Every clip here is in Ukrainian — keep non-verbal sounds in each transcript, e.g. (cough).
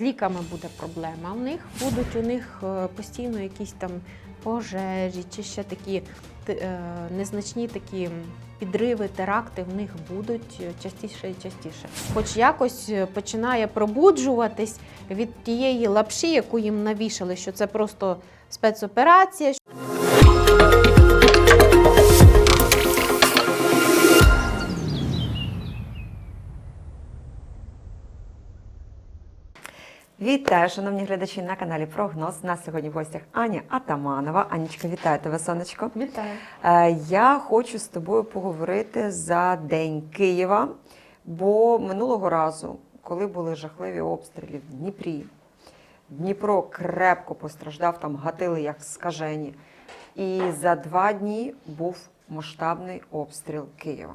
З ліками буде проблема. У них будуть у них е, постійно якісь там пожежі чи ще такі е, незначні такі підриви, теракти в них будуть е, частіше і частіше. Хоч якось починає пробуджуватись від тієї лапші, яку їм навішали, що це просто спецоперація. Вітаю, шановні глядачі на каналі Прогноз. У нас сьогодні в гостях Аня Атаманова. Анічка, вітаю тебе, сонечко. Вітаю. Е, Я хочу з тобою поговорити за День Києва, бо минулого разу, коли були жахливі обстріли в Дніпрі, Дніпро крепко постраждав, там гатили як скажені. І за два дні був масштабний обстріл Києва.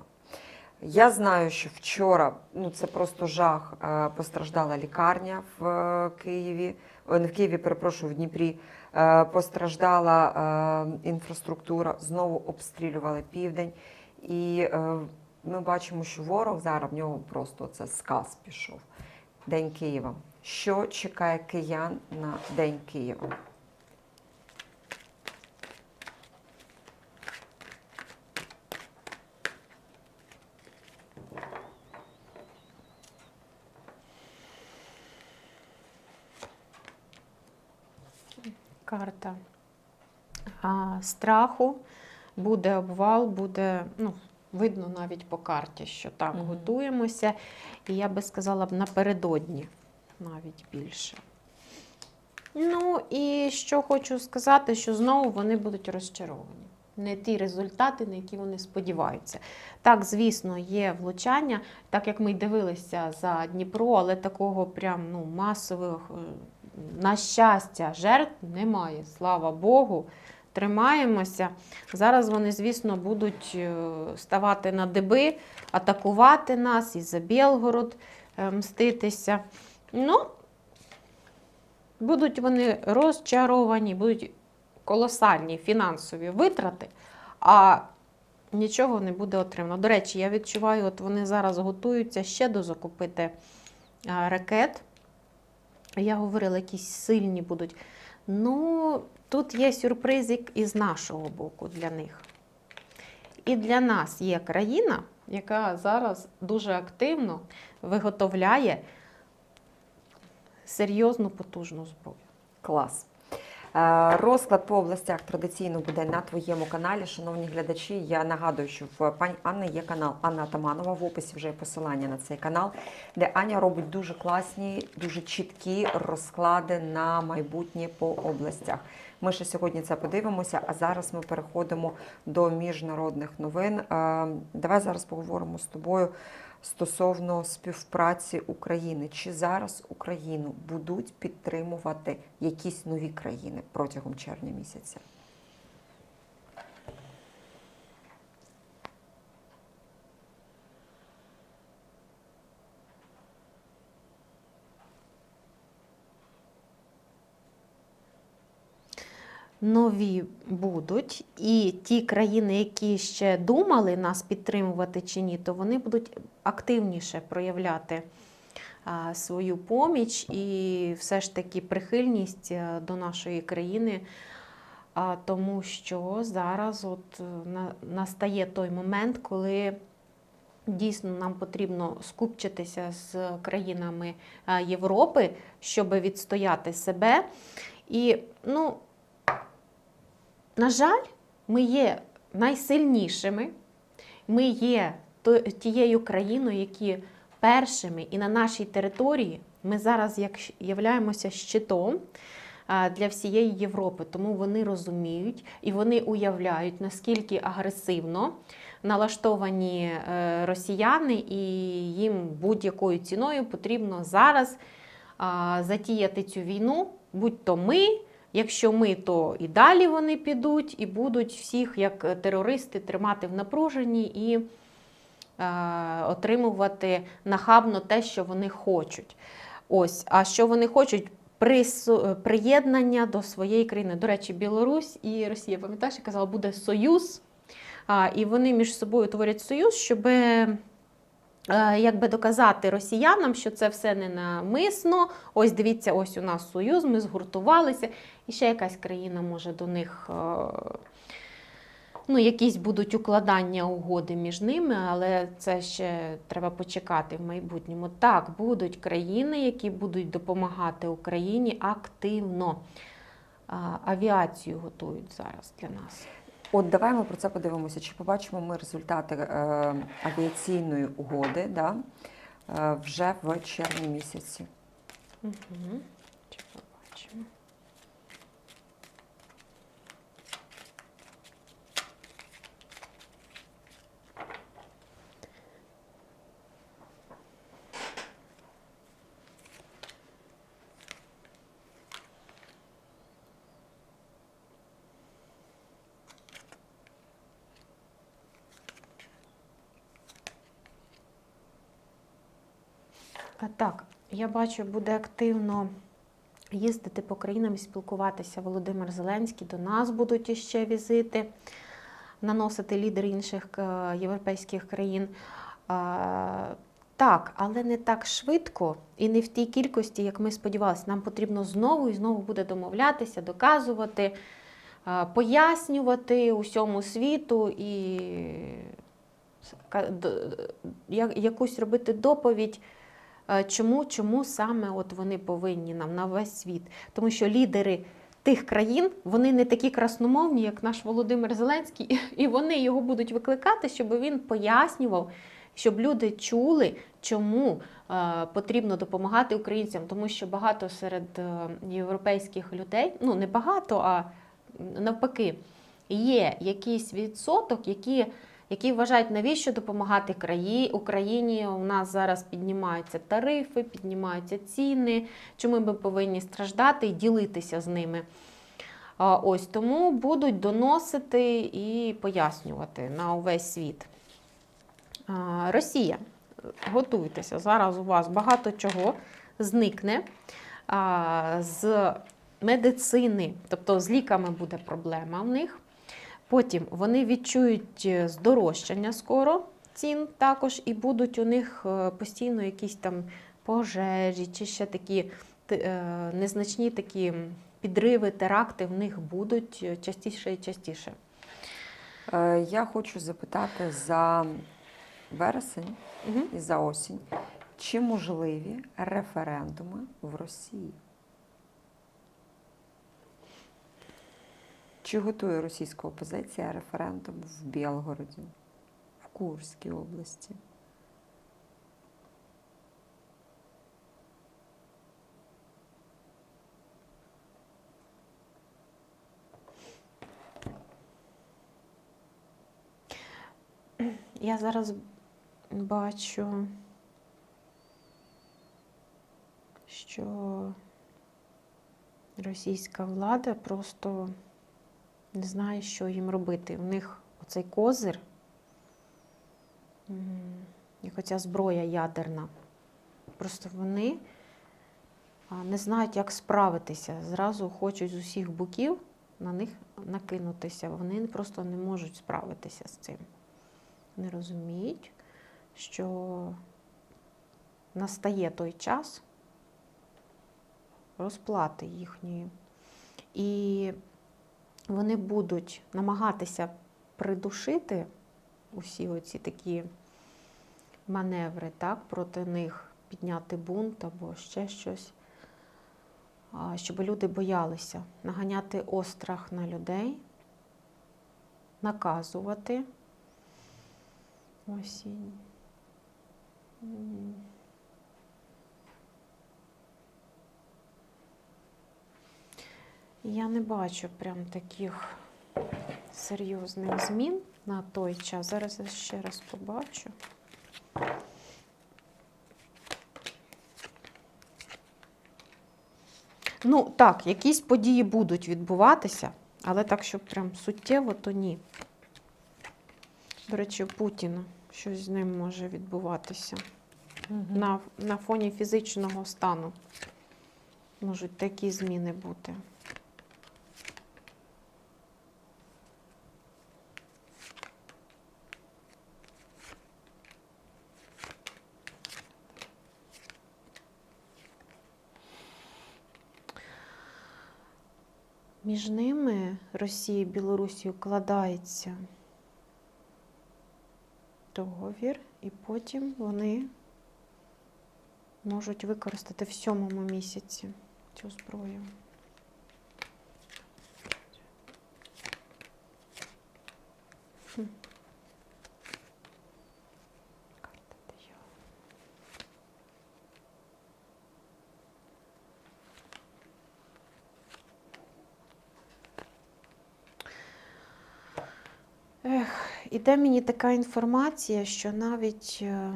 Я знаю, що вчора ну це просто жах. е, Постраждала лікарня в е, Києві, не в Києві, перепрошую, в Дніпрі. Е, Постраждала інфраструктура, знову обстрілювали південь. І ми бачимо, що ворог зараз в нього просто це сказ пішов. День Києва. Що чекає киян на День Києва? Карта а, страху, буде обвал, буде, ну, видно навіть по карті, що так, Мгм. готуємося. І я би сказала б напередодні навіть більше. Ну і що хочу сказати, що знову вони будуть розчаровані. Не ті результати, на які вони сподіваються. Так, звісно, є влучання, так як ми й дивилися за Дніпро, але такого прям ну, масових, е, на щастя, жертв немає. Слава Богу. Тримаємося. Зараз вони, звісно, будуть е, ставати на диби, атакувати нас і за Білгород е, мститися. Ну, будуть вони розчаровані, будуть колосальні фінансові витрати, а нічого не буде отримано. До речі, я відчуваю, от вони зараз готуються ще дозакупити а, ракет. Я говорила, якісь сильні будуть. Ну, тут є сюрприз із нашого боку для них. І для нас є країна, яка зараз дуже активно виготовляє серйозну потужну зброю. Клас. Е, Розклад по областях традиційно буде на твоєму каналі. Шановні глядачі, я нагадую, що в пані Анни є канал Анна Атаманова. В описі вже є посилання на цей канал, де Аня робить дуже класні, дуже чіткі розклади на майбутнє по областях. Ми ще сьогодні це подивимося, а зараз ми переходимо до міжнародних новин. Е, Давай зараз поговоримо з тобою стосовно співпраці України. Чи зараз Україну будуть підтримувати якісь нові країни протягом червня місяця? Нові будуть, і ті країни, які ще думали нас підтримувати чи ні, то вони будуть активніше проявляти свою поміч і все ж таки прихильність е, до нашої країни, тому що зараз от е, на- настає той момент, коли дійсно нам потрібно скупчитися з країнами а, Європи, щоб відстояти себе. І, ну, на жаль, ми є найсильнішими, ми є тією країною, які першими і на нашій території ми зараз як являємося щитом для всієї Європи. Тому вони розуміють і вони уявляють, наскільки агресивно налаштовані е, росіяни, і їм будь-якою ціною потрібно зараз затіяти цю війну, будь то ми. Якщо ми, то і далі вони підуть і будуть всіх як терористи тримати в напруженні і е, отримувати нахабно те, що вони хочуть. Ось, а що вони хочуть? Приєднання до своєї країни. До речі, Білорусь і Росія, пам'ятаєш, я казала, буде союз, і вони між собою творять союз, щоб е, якби доказати росіянам, що це все не намисно. Ось дивіться, ось у нас союз, ми згуртувалися. І ще якась країна може до них. е, Ну, якісь будуть укладання угоди між ними, але це ще треба почекати в майбутньому. Так, будуть країни, які будуть допомагати Україні активно. А, Авіацію готують зараз для нас. От давай ми про це подивимося. Чи побачимо ми результати е, авіаційної угоди да, е, вже в червні місяці? Угу. Чи побачимо? А, Так, я бачу, буде активно їздити по країнам і спілкуватися Володимир Зеленський. До нас будуть іще візити, наносити лідери інших е, європейських країн. Так, але не так швидко і не в тій кількості, як ми сподівалися. Нам потрібно знову і знову буде домовлятися, доказувати, е, пояснювати усьому світу і я- якусь робити доповідь. Е, Чому, чому саме от вони повинні нам на весь світ? Тому що лідери тих країн вони не такі красномовні, як наш Володимир Зеленський, (laughs) і вони його будуть викликати, щоб він пояснював, щоб люди чули, чому е, потрібно допомагати українцям, тому що багато серед е, європейських людей, ну не багато, а навпаки, є якийсь відсоток, які які вважають, навіщо допомагати краї, Україні. У нас зараз піднімаються тарифи, піднімаються ціни. Чому ми повинні страждати і ділитися з ними? Ось тому будуть доносити і пояснювати на увесь світ. Росія, готуйтеся. Зараз у вас багато чого зникне з медицини, тобто з ліками буде проблема в них. Потім вони відчують е, здорожчання скоро цін також, і будуть у них е, постійно якісь там пожежі, чи ще такі е, незначні такі підриви, теракти в них будуть частіше і частіше. Я хочу запитати за вересень Угу. і за осінь, чи можливі референдуми в Росії? Чи готує російська опозиція референдум в Білгороді, в Курській області? Я зараз бачу, що російська влада просто не знає, що їм робити. У них оцей козир, як оця зброя ядерна. Просто вони не знають, як справитися. Зразу хочуть з усіх боків на них накинутися. Вони просто не можуть справитися з цим. Не розуміють, що настає той час розплати їхньої. І вони будуть намагатися придушити усі оці такі маневри, так, проти них підняти бунт або ще щось, щоб люди боялися наганяти острах на людей, наказувати. Осінь. Я не бачу прям таких серйозних змін на той час. Зараз я ще раз побачу. Ну, так, якісь події будуть відбуватися, але так, щоб прям суттєво, то ні. До речі, Путіна щось з ним може відбуватися. На, на фоні фізичного стану можуть такі зміни бути. Між ними Росія і Білорусі укладається договір, і потім вони можуть використати в сьомому місяці цю зброю. Хм. Іде мені така інформація, що навіть, е,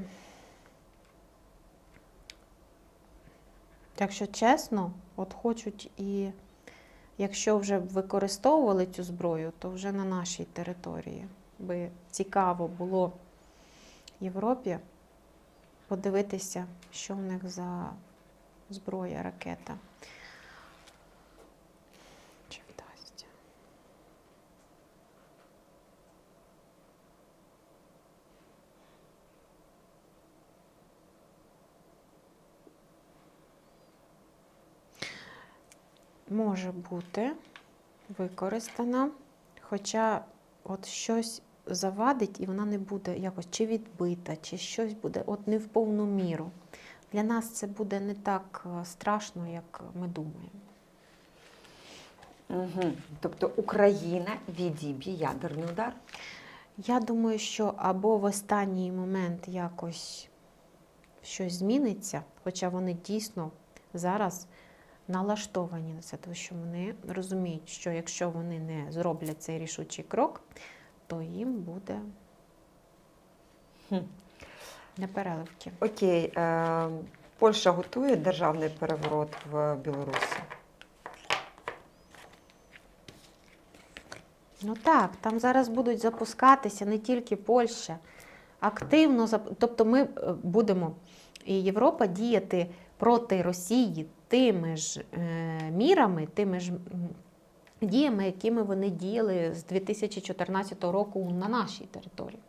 якщо чесно, от хочуть і якщо вже використовували цю зброю, то вже на нашій території би цікаво було Європі подивитися, що в них за зброя, ракета. Чи вдасться? Може бути використана, хоча от щось завадить і вона не буде якось чи відбита, чи щось буде от не в повну міру. Для нас це буде не так е, страшно, як ми думаємо. Угу. Тобто Україна відіб'є ядерний удар. Я думаю, що або в останній момент якось щось зміниться, хоча вони дійсно зараз налаштовані на це, тому що вони розуміють, що якщо вони не зроблять цей рішучий крок, то їм буде непереливки. Окей, е, Польща готує державний переворот в Білорусі. Ну так, там зараз будуть запускатися не тільки Польща, активно тобто ми е, будемо і Європа діяти проти Росії тими ж е, мірами, тими ж діями, якими вони діяли з 2014 року на нашій території.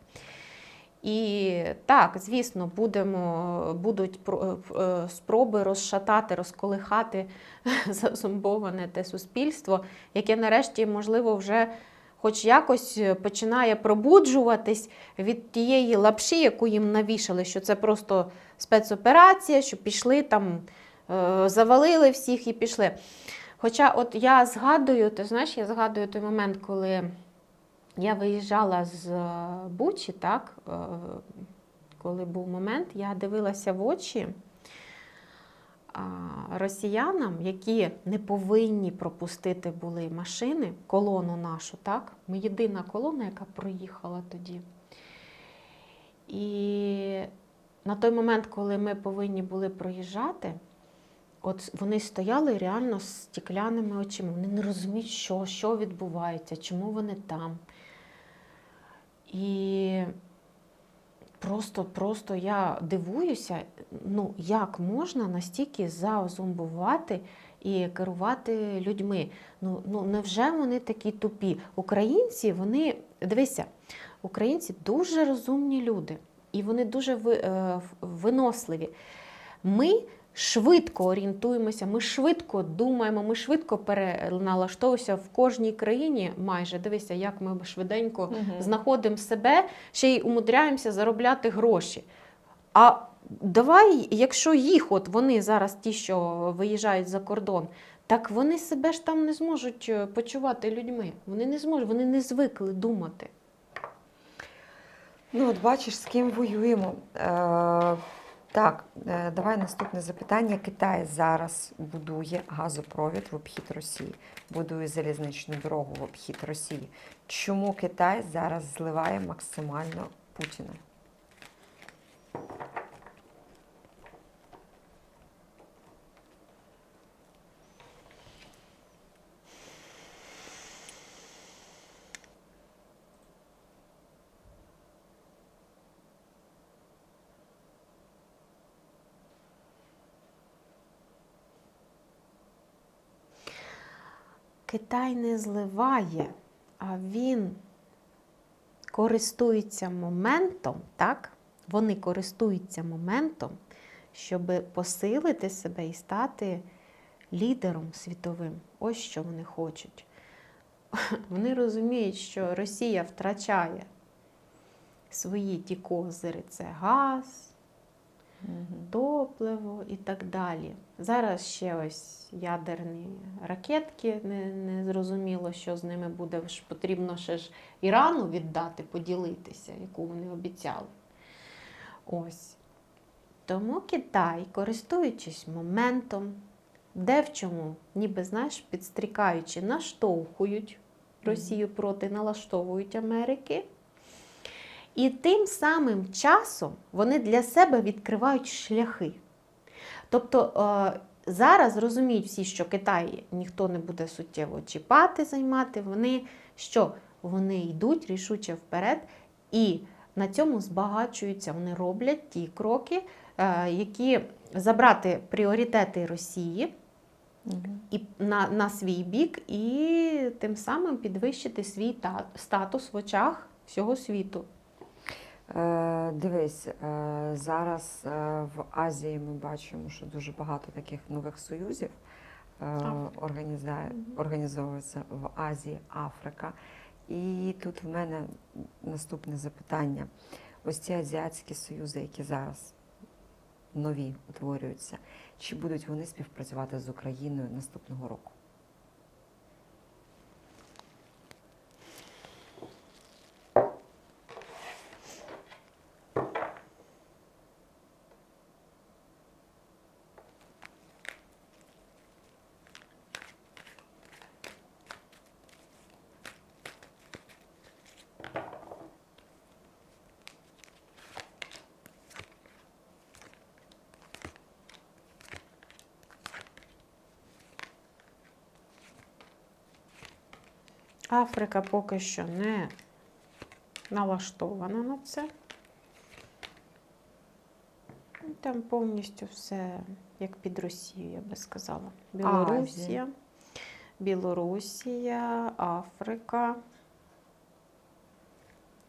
І так, звісно, будемо, будуть е, спроби розшатати, розколихати (laughs) зазомбоване те суспільство, яке нарешті, можливо, вже хоч якось е, починає пробуджуватись від тієї лапші, яку їм навішали, що це просто спецоперація, що пішли там, е, завалили всіх і пішли. Хоча, от я згадую, ти знаєш, я згадую той момент, коли я виїжджала з е, Бучі, так, коли був момент, я дивилася в очі росіянам, які не повинні пропустити були машини, колону нашу, так? Ми єдина колона, яка проїхала тоді. І на той момент, коли ми повинні були проїжджати, от вони стояли реально з стеклянними очима. Вони не розуміють, що, що відбувається, чому вони там. І просто, просто я дивуюся, ну як можна настільки заозумбувати і керувати людьми. Ну, ну невже вони такі тупі? Українці, вони дивися, українці дуже розумні люди, і вони дуже е, виносливі. Ми швидко орієнтуємося, ми швидко думаємо, ми швидко переналаштовуємося в кожній країні. Майже дивися, як ми швиденько Мгм. знаходимо себе, ще й умудряємося заробляти гроші. А давай, якщо їх, от вони зараз ті, що виїжджають за кордон, так вони себе ж там не зможуть е, почувати людьми. Вони не зможуть, вони не звикли думати. Ну, от бачиш, з ким воюємо. Е, так, е, давай наступне запитання. Китай зараз будує газопровід в обхід Росії, будує залізничну дорогу в обхід Росії. Чому Китай зараз зливає максимально Путіна? Китай не зливає, а він користується моментом, так? Вони користуються моментом, щоб посилити себе і стати лідером світовим. Ось що вони хочуть. (laughs) вони розуміють, що Росія втрачає свої ті козири це газ, топливо і так далі. Зараз ще ось ядерні ракетки, не, не зрозуміло, що з ними буде. Ж Потрібно ще ж Ірану віддати, поділитися, яку вони обіцяли. Ось. Тому Китай, користуючись моментом, де в чому, ніби знаєш, підстрікаючи, наштовхують Росію проти, налаштовують Америки. І тим самим часом вони для себе відкривають шляхи. Тобто е, зараз розуміють всі, що Китай ніхто не буде суттєво чіпати, займати. Вони що? Вони йдуть рішуче вперед і на цьому збагачуються. Вони роблять ті кроки, е, які забрати пріоритети Росії і на, на свій бік, і тим самим підвищити свій статус в очах всього світу. Е, дивись, е, зараз е, в Азії ми бачимо, що дуже багато таких нових союзів організовується в Азії, Африка. І тут в мене наступне запитання. Ось ці азіатські союзи, які зараз нові утворюються, чи будуть вони співпрацювати з Україною наступного року? Африка поки що не налаштована на це. Ну, Там повністю все як під Росію, я би сказала. Білорусія, Білорусія, Африка,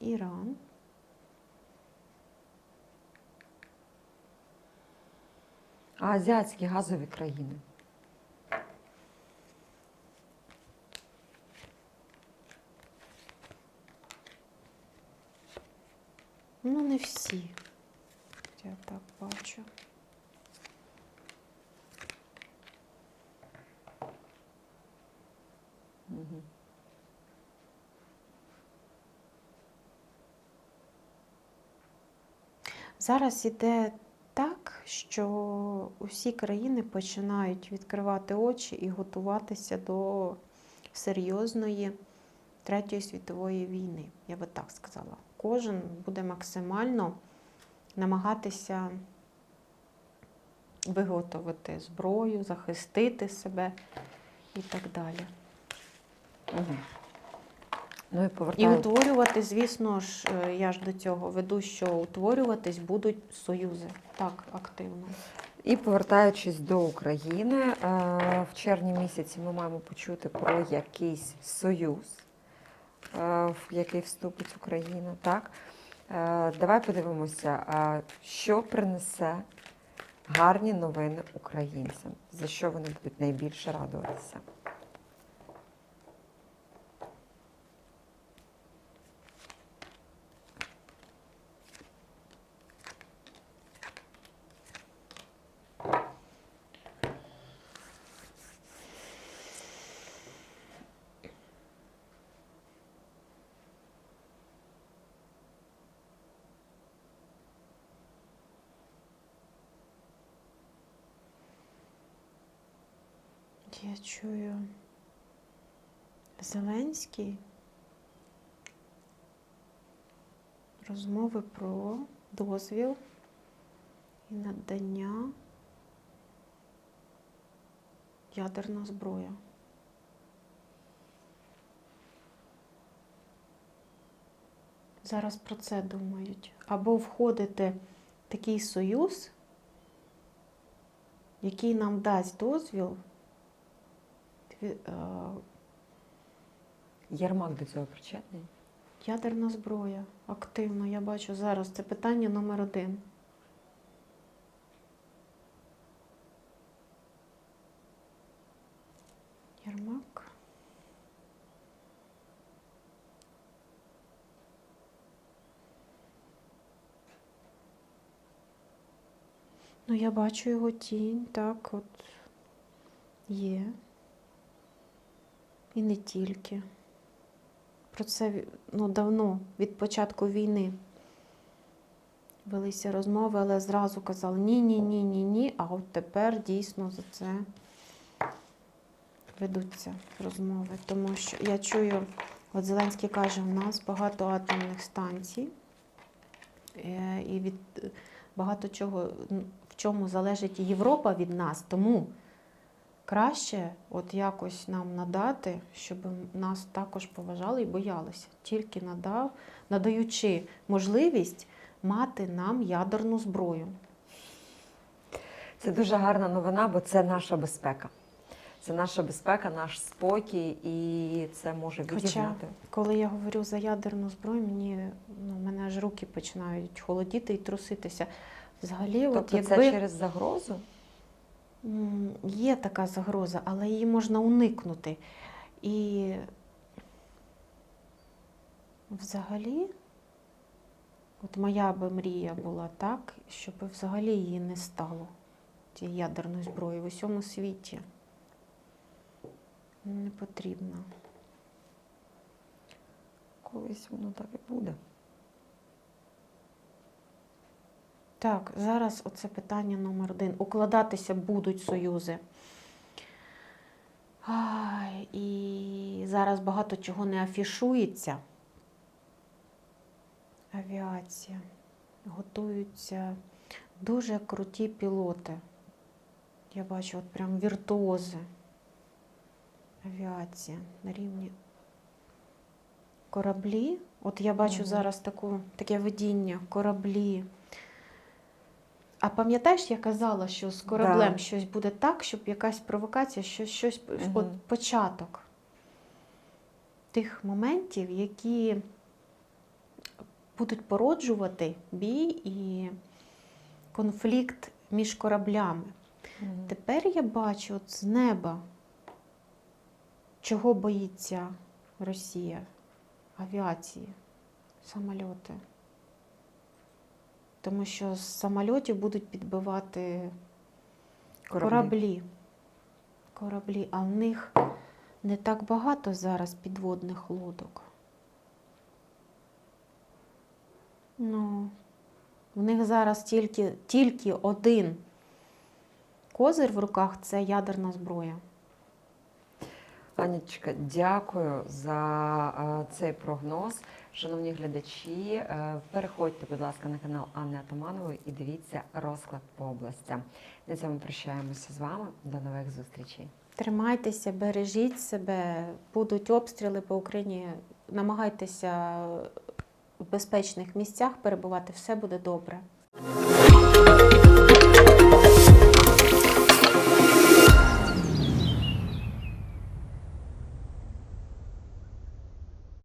Іран. А азіатські газові країни? Ну, не всі. Я так бачу. Зараз іде так, що усі країни починають відкривати очі і готуватися до серйозної Третьої світової війни. Я би так сказала. Кожен буде максимально намагатися виготовити зброю, захистити себе і так далі. Ну і І утворювати, звісно ж, е, я ж до цього веду, що утворюватись будуть союзи так активно. І повертаючись до України, е, в червні місяці ми маємо почути про якийсь союз, в який вступить Україна. Так? Е, Давай подивимося, е, що принесе гарні новини українцям, за що вони будуть найбільше радуватися. Я чую Зеленський розмови про дозвіл і надання ядерна зброя. Зараз про це думають. Або входити в такий союз, який нам дасть дозвіл Е, Ярмак до цього причетний. Ядерна зброя активно, я бачу зараз. Це питання номер один. Ярмак. Ну, я бачу його тінь, так, от є. І не тільки. Про це ну, давно, від початку війни. Велися розмови, але зразу казали ні, ні, ні. А от тепер дійсно за це ведуться розмови. Тому що я чую, от Зеленський каже, у нас багато атомних станцій. Е, І від багато чого, в чому залежить Європа від нас. Тому краще от якось нам надати, щоб нас також поважали і боялися. Тільки надав, надаючи можливість мати нам ядерну зброю. Це дуже гарна новина, бо це наша безпека. Це наша безпека, наш спокій, і це може Хоча, відігнати. коли я говорю за ядерну зброю, мені ну, мене аж руки починають холодіти і труситися. Взагалі, от Тобто якби це через загрозу? Є така загроза, але її можна уникнути. І взагалі, от моя би мрія була так, щоб взагалі її не стало, цієї ядерної зброї в усьому світі. Не потрібно. Колись воно так і буде. Так, зараз оце питання номер один. Укладатися будуть союзи. Ай, і зараз багато чого не афішується. Авіація. Готуються дуже круті пілоти. Я бачу, от прям віртуози. Авіація на рівні кораблі. От я бачу Мгм. зараз таку, таке видіння, кораблі. А пам'ятаєш, я казала, що з кораблем Да. щось буде так, щоб якась провокація, щось, щось Мгм. от початок тих моментів, які будуть породжувати бій і конфлікт між кораблями. Тепер я бачу от з неба, чого боїться Росія авіації, самольоти. Тому що з самольотів будуть підбивати кораблі. Кораблі. А в них не так багато зараз підводних лодок. Ну, в них зараз тільки, тільки один козир в руках це ядерна зброя. Анічка, дякую за е, цей прогноз. Шановні глядачі, е, переходьте, будь ласка, на канал Анни Атаманової і дивіться розклад по областям. На цьому прощаємося з вами. До нових зустрічей. Тримайтеся, бережіть себе, будуть обстріли по Україні. Намагайтеся в безпечних місцях перебувати, все буде добре.